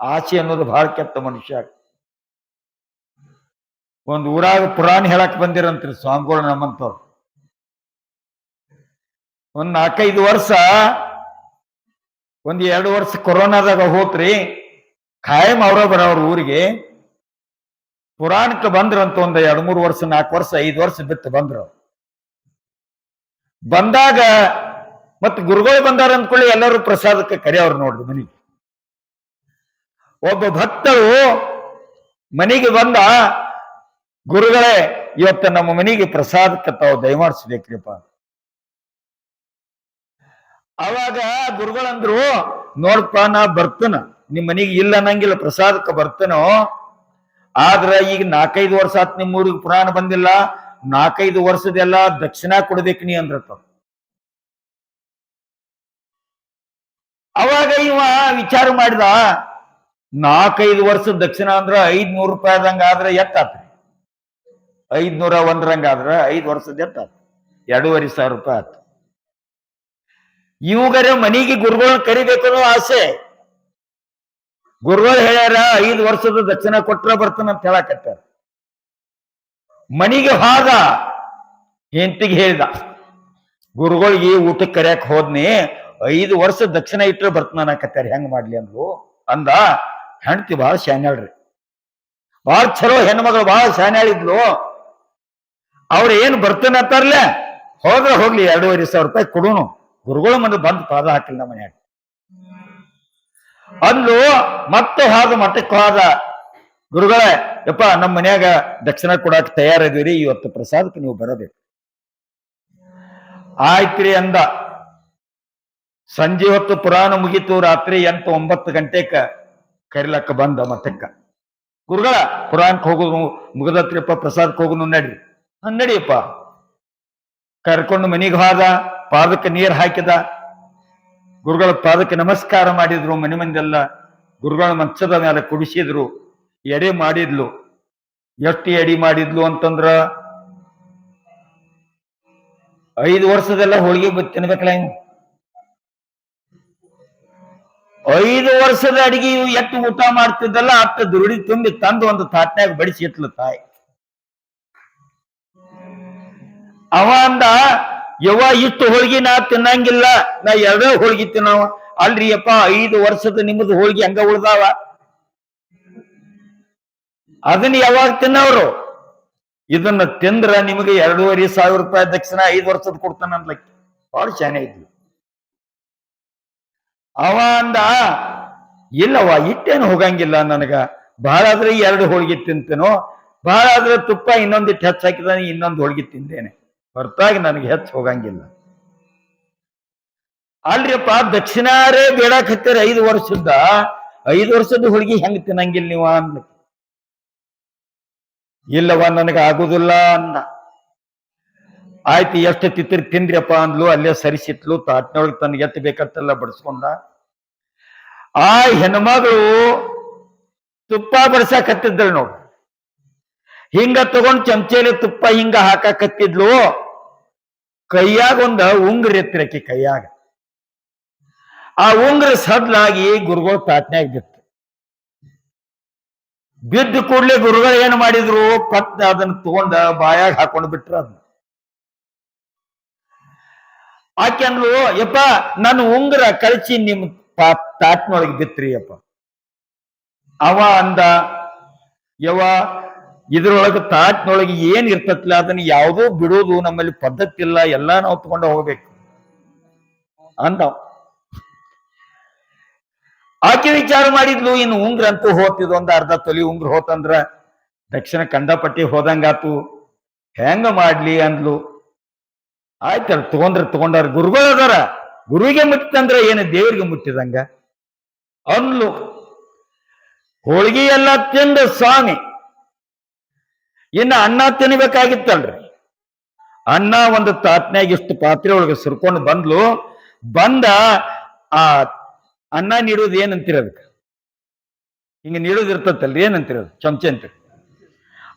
ಆಸೆ ಅನ್ನೋದು ಬಹಳ ಕೆಟ್ಟ ಮನುಷ್ಯ. ಒಂದು ಊರಾಗ ಪುರಾಣ ಹೇಳಕ್ ಬಂದಿರಂತ್ರಿ ಸ್ವಾಮಿಗಳು ನಮ್ಮಂತವ್ರು ಒಂದ್ ನಾಲ್ಕೈದು ವರ್ಷ, ಒಂದ್ ಎರಡು ವರ್ಷ ಕೊರೋನಾದಾಗ ಹೋತ್ರಿ, ಖಾಯಂ ಅವ್ರ ಬರವ್ರ ಊರಿಗೆ. ಪುರಾಣಕ್ಕೆ ಬಂದ್ರಂತ ಒಂದ್ ಎರಡ್ ಮೂರು ವರ್ಷ, ನಾಲ್ಕು ವರ್ಷ, ಐದು ವರ್ಷ ಬಿತ್ತು ಬಂದ್ರು ಬಂದಾಗ ಮತ್ ಗುರುಗಳು ಬಂದಾರ ಅಂದ್ಕೊಳ್ಳಿ ಎಲ್ಲರೂ ಪ್ರಸಾದಕ್ಕೆ ಕರೆಯವ್ರು ನೋಡ್ರಿ ಮನೆಗೆ. ಒಬ್ಬ ಭಕ್ತರು ಮನೆಗೆ ಬಂದ ಗುರುಗಳೇ, ಇವತ್ತು ನಮ್ಮ ಮನೆಗೆ ಪ್ರಸಾದಕ್ಕೆ ತಾವು ದಯಮಾಡಿಸ್ಬೇಕ್ರಿಪ್ಪ ಅವಾಗ ಗುರುಗಳಂದ್ರು, ನೋಡ್ಪ ನಾ ಬರ್ತನ, ನಿಮ್ ಮನೆಗೆ ಇಲ್ಲ ಅನ್ನಂಗಿಲ್ಲ, ಪ್ರಸಾದಕ್ಕೆ ಬರ್ತನೋ? ಆದ್ರ ಈಗ ನಾಲ್ಕೈದು ವರ್ಷ ಆತ್ ನಿಮ್ಮ ಊರಿಗೆ ಪುರಾಣ ಬಂದಿಲ್ಲ, ನಾಲ್ಕೈದು ವರ್ಷದೆಲ್ಲ ದಕ್ಷಿಣ ಕೊಡ್ಬೇಕು ನೀ ಅಂದ್ರ ಅವಾಗ ಇವ ವಿಚಾರ ಮಾಡಿದ ನಾಲ್ಕೈದು ವರ್ಷ ದಕ್ಷಿಣ ಅಂದ್ರ ಐದ್ನೂರು ರೂಪಾಯಿದಂಗ ಆದ್ರೆ ಎತ್ತಾತ್ರಿ. ಐದ್ನೂರ ಒಂದ್ರಂಗ ಆದ್ರ ಐದ್ ವರ್ಷದ ಎತ್ತಾತ್ ಎರಡೂವರೆ ಸಾವಿರ ರೂಪಾಯಿ ಆತು. ಇವುಗರ ಮನಿಗೆ ಗುರುಗಳನ್ನ ಕರಿಬೇಕು ಅನ್ನೋ ಆಸೆ. ಗುರುಗಳು ಹೇಳ್ಯಾರ, ಐದು ವರ್ಷದ ದಕ್ಷಿಣ ಕೊಟ್ರ ಬರ್ತಾನ ಅಂತ ಹೇಳಕತ್ತಾರ. ಮನಿಗೆ ಹಾದ ಹೆಂಟಿಗೆ ಹೇಳ್ದ, ಗುರುಗಳಿಗೆ ಊಟಕ್ಕೆ ಕರೆಯಕ್ ಹೋದ್ನಿ, ಐದು ವರ್ಷ ದಕ್ಷಿಣ ಇಟ್ಟರೆ ಬರ್ತಾನ ಅನ್ನಕತ್ತಾರ, ಹೆಂಗ್ ಮಾಡ್ಲಿ ಅಂದ್ರು. ಅಂದ ಹೆಂಡತಿ ಭಾಳ ಶಾನ್ಯಾಳ್ರಿ ಭಾಳ ಚಲೋ ಹೆಣ್ಮಗಳು ಬಹಳ ಶಾನ್ಯಾಳಿದ್ಲು ಅವ್ರ ಏನ್ ಬರ್ತೇನೆ ಅಂತಾರಲ್ಲ ಹೋದ್ರೆ ಹೋಗ್ಲಿ ಎರಡೂವರೆ ಸಾವಿರ ರೂಪಾಯಿ ಕೊಡೋನು. ಗುರುಗಳ ಮನೆ ಬಂದು ಪಾದ ಹಾಕಿಲ್ಲ ನಮ್ಮ ಮನ್ಯಾಗ. ಅಂದ್ಲು, ಮತ್ತೆ ಹಾದ ಮಠಕ್ಕೆ ಹೋದ. ಗುರುಗಳೇ, ಯಪ್ಪ, ನಮ್ಮ ಮನ್ಯಾಗ ದಕ್ಷಿಣ ಕೊಡಕ್ಕೆ ತಯಾರಿದೀರಿ ಇವತ್ತು ಪ್ರಸಾದಕ್ಕೆ ನೀವು ಬರಬೇಕು ಆಯ್ತ್ರಿ ಅಂದ. ಸಂಜೆ ಹೊತ್ತು ಪುರಾಣ ಮುಗೀತು, ರಾತ್ರಿ ಎಂಟು ಒಂಬತ್ತು ಗಂಟೆಕ ಕರಿಲಕ್ಕ ಬಂದ ಮತ್ತೆಕ್ಕ. ಗುರುಗಳ, ಪುರಾಣಕ್ಕೆ ಹೋಗುದು ಮುಗದತ್ರಿಯಪ್ಪ ಪ್ರಸಾದಕ್ಕೆ ಹೋಗುನು ನಡ್ರಿ. ನಡಿಯಪ್ಪ. ಕರ್ಕೊಂಡು ಮನಿಗೆ ಹೋದ, ಪಾದಕ್ಕೆ ನೀರು ಹಾಕಿದ. ಗುರುಗಳ ಪಾದಕ್ಕೆ ನಮಸ್ಕಾರ ಮಾಡಿದ್ರು, ಮನೆ ಮಂದೆಲ್ಲ ಗುರುಗಳ ಮಂಚದ ಮೇಲೆ ಕುಡಿಸಿದ್ರು, ಎಡೆ ಮಾಡಿದ್ಲು. ಎಷ್ಟು ಎಡಿ ಮಾಡಿದ್ಲು ಅಂತಂದ್ರ ಐದು ವರ್ಷದೆಲ್ಲ ಹೋಳಿಗೆ ತಿನ್ಬೇಕಲ್ಲ ಇವು ಐದು ವರ್ಷದ ಅಡಿಗೆ ಎತ್ತು ಊಟ ಮಾಡ್ತಿದ್ದಲ್ಲ ಅತ್ತ ದುರುಡಿ ತುಂಬಿ ತಂದು ಒಂದು ತಾಟ್ನ್ಯಾಗ ಬಡಿಸಿ ಇಟ್ಲು ತಾಯಿ. ಅವ ಅಂದ, ಯವ್ವ, ಇಷ್ಟು ಹೋಳಿಗೆ ನಾ ತಿನ್ನಂಗಿಲ್ಲ, ನಾ ಎರಡೇ ಹೋಳ್ಗಿ ತಿನ್ನವ. ಅಲ್ರಿ ಅಪ್ಪ ಐದು ವರ್ಷದ ನಿಮ್ಮದು ಹೋಳ್ಗಿ ಹಂಗ ಉಳ್ದಾವ? ಅದನ್ನ ಯಾವಾಗ ತಿನ್ನವ್ರು? ಇದನ್ನ ತಿಂದ್ರ ನಿಮಗೆ ಎರಡೂವರೆ ಸಾವಿರ ರೂಪಾಯಿ ದಕ್ಷಿಣ ಐದು ವರ್ಷದ ಕೊಡ್ತಾನ ಅನ್ಲಕ್ಕೆ ಬಹಳ ಇದ್ಲು. ಅವ ಅಂದ ಇಲ್ಲವ ಇಟ್ಟೇನು ಹೋಗಂಗಿಲ್ಲ ನನಗ. ಬಹಳ ಆದ್ರೆ ಎರಡು ಹೋಳಿಗೆ ತಿಂತೇನೋ ಬಹಳ ಆದ್ರೆ ತುಪ್ಪ ಇನ್ನೊಂದಿಟ್ಟು ಹೆಚ್ಚು ಹಾಕಿದಾನೆ ಇನ್ನೊಂದು ಹೋಳಿಗೆ ತಿಂದೇನೆ ಹೊರತಾಗಿ ನನಗೆ ಹೆಚ್ಚು ಹೋಗಂಗಿಲ್ಲ. ಅಲ್ರಿಪ್ಪ, ದಕ್ಷಿಣಾರೇ ಬೇಡಕ್ ಹತ್ತಿರ ಐದು ವರ್ಷದ ಐದು ವರ್ಷದ ಹುಡುಗಿ ಹೆಂಗ್ ತಿನ್ನಂಗಿಲ್ಲ ನೀವ ಅಂದ್ಲು. ಇಲ್ಲವ ನನಗೆ ಆಗುದಿಲ್ಲ ಅಂದ. ಆಯ್ತು, ಎಷ್ಟು ತಿತ್ತಿರಿ ತಿನ್ರಿಯಪ್ಪ ಅಂದ್ಲು, ಅಲ್ಲೇ ಸರಿಸಿತ್ಲು ತಾಟ್ನೊಳಗೆ ತನ್ನ ಎತ್ತ ಬೇಕಂತೆಲ್ಲ ಬಡಿಸ್ಕೊಂಡ. ಆ ಹೆಣ್ಮಗಳು ತುಪ್ಪ ಬಡ್ಸಾಕತ್ತಿದ್ದಳು ನೋಡು. ಹಿಂಗ ತಗೊಂಡ್ ಚಮಚೇಲಿ ತುಪ್ಪ ಹಿಂಗ ಹಾಕಾಕತ್ತಿದ್ಲು, ಕೈಯಾಗ ಒಂದ ಉಂಗ್ರ ಎತ್ತಿರಕಿ ಕೈಯಾಗ. ಆ ಉಂಗ್ರ ಸಡ್ಲಾಗಿ ಗುರುಗಳು ತಾಟ್ನ್ಯಾಗ ಬಿತ್ತು. ಬಿದ್ದು ಕೂಡ್ಲೆ ಗುರುಗಳು ಏನ್ ಮಾಡಿದ್ರು ಪಟ್ ಅದನ್ನ ತಗೊಂಡ ಬಾಯಾಗ ಹಾಕೊಂಡು ಬಿಟ್ರ ಅದನ್ನ ಆಕೆ ಯಪ್ಪ, ನನ್ನ ಉಂಗುರ ಕಳಚಿ ನಿಮ್ ತಾಟ್ನೊಳಗೆ ಬಿತ್ರಿ ಅಪ್ಪ ಅವ ಅಂದ ಯವ ಇದ್ರೊಳಗೆ ತಾಟ್ನೊಳಗೆ ಏನ್ ಇರ್ತತ್ಲ? ಅದನ್ನ ಯಾವುದೋ ಬಿಡೋದು ನಮ್ಮಲ್ಲಿ ಪದ್ಧತಿ ಇಲ್ಲ, ಎಲ್ಲಾ ನಾವು ತಗೊಂಡು ಹೋಗ್ಬೇಕು. ಅಂದ. ಆಕೆ ವಿಚಾರ ಮಾಡಿದ್ಲು, ಇನ್ನು ಉಂಗ್ರ ಅಂತೂ ಹೋತಿದ್ ಒಂದ್ ಅರ್ಧ ತೊಲಿ ಉಂಗ್ರ ಹೋತಂದ್ರ ದಕ್ಷಿಣ ಕಂದಪಟ್ಟಿ ಹೋದಂಗಾತು. ಹೆಂಗ ಮಾಡ್ಲಿ ಅಂದ್ಲು. ಆಯ್ತಲ್ಲ, ತಗೊಂಡ್ರ ತಗೊಂಡಾರ ಗುರುಗಳು ಅದಾರ. ಗುರುವಿಗೆ ಮುಟ್ಟಿತಂದ್ರೆ ಏನು ದೇವರಿಗೆ ಮುಟ್ಟಿದಂಗ? ಅನ್ಲು. ಹೋಳಿಗೆ ಎಲ್ಲ ತಿಂದ ಸ್ವಾಮಿ. ಇನ್ನ ಅನ್ನ ತಿನ್ಬೇಕಾಗಿತ್ತಲ್ರಿ. ಅನ್ನ ಒಂದು ತಾತ್ನ್ಯಾಗ ಇಷ್ಟು ಪಾತ್ರೆ ಒಳಗೆ ಸುರ್ಕೊಂಡು ಬಂದ್ಲು. ಬಂದ ಆ ಅನ್ನ ನೀಡುವುದು ಏನಂತೀರ ಅದಕ್ಕೆ? ಹಿಂಗ ನೀಡೋದು ಏನಂತೀರ ಚಮಚ ಅಂತೀರಿ.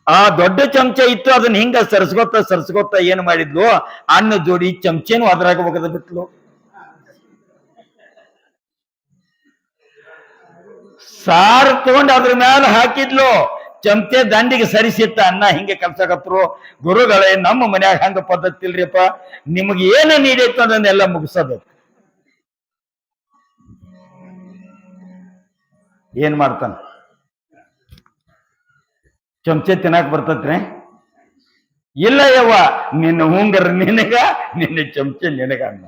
ಆ ದೊಡ್ಡ ಚಮಚ ಇತ್ತು, ಅದನ್ನ ಹಿಂಗ ಸರ್ಸ್ಕೊತ ಸರ್ಸ್ಕೊತ ಏನ್ ಮಾಡಿದ್ಲು? ಅನ್ನ ಜೋಡಿ ಚಮಚೇನು ಅದ್ರಾಗ ಒಗದ ಬಿಟ್ಲು. ಸಾರ್ ತಗೊಂಡ್ ಅದ್ರ ಮ್ಯಾಲ ಹಾಕಿದ್ಲು. ಚಮಚೆ ದಂಡಿಗೆ ಸರಿಸಿತ್ತ ಅನ್ನ ಹಿಂಗೆ ಕಲ್ಸಕತ್ರು ಗುರುಗಳೇ, ನಮ್ಮ ಮನ್ಯಾಗ ಹಂಗ ಪದ್ಧತಿ ಇಲ್ರಿಪ್ಪ. ನಿಮಗೆ ಏನು ನೀಡೈತು ಅದನ್ನೆಲ್ಲ ಮುಗಿಸೋದು. ಏನ್ ಮಾಡ್ತಾನ? ಚಮಚೆ ತಿನ್ನಾಕ್ ಬರ್ತತ್ರಿ. ಇಲ್ಲ ಯವ್ವ ನಿನ್ನ ಹೂಂಗರ್ ನಿನಗ ನಿನ್ನ ಚಮಚೆ ನಿನಗ ಅನ್ನ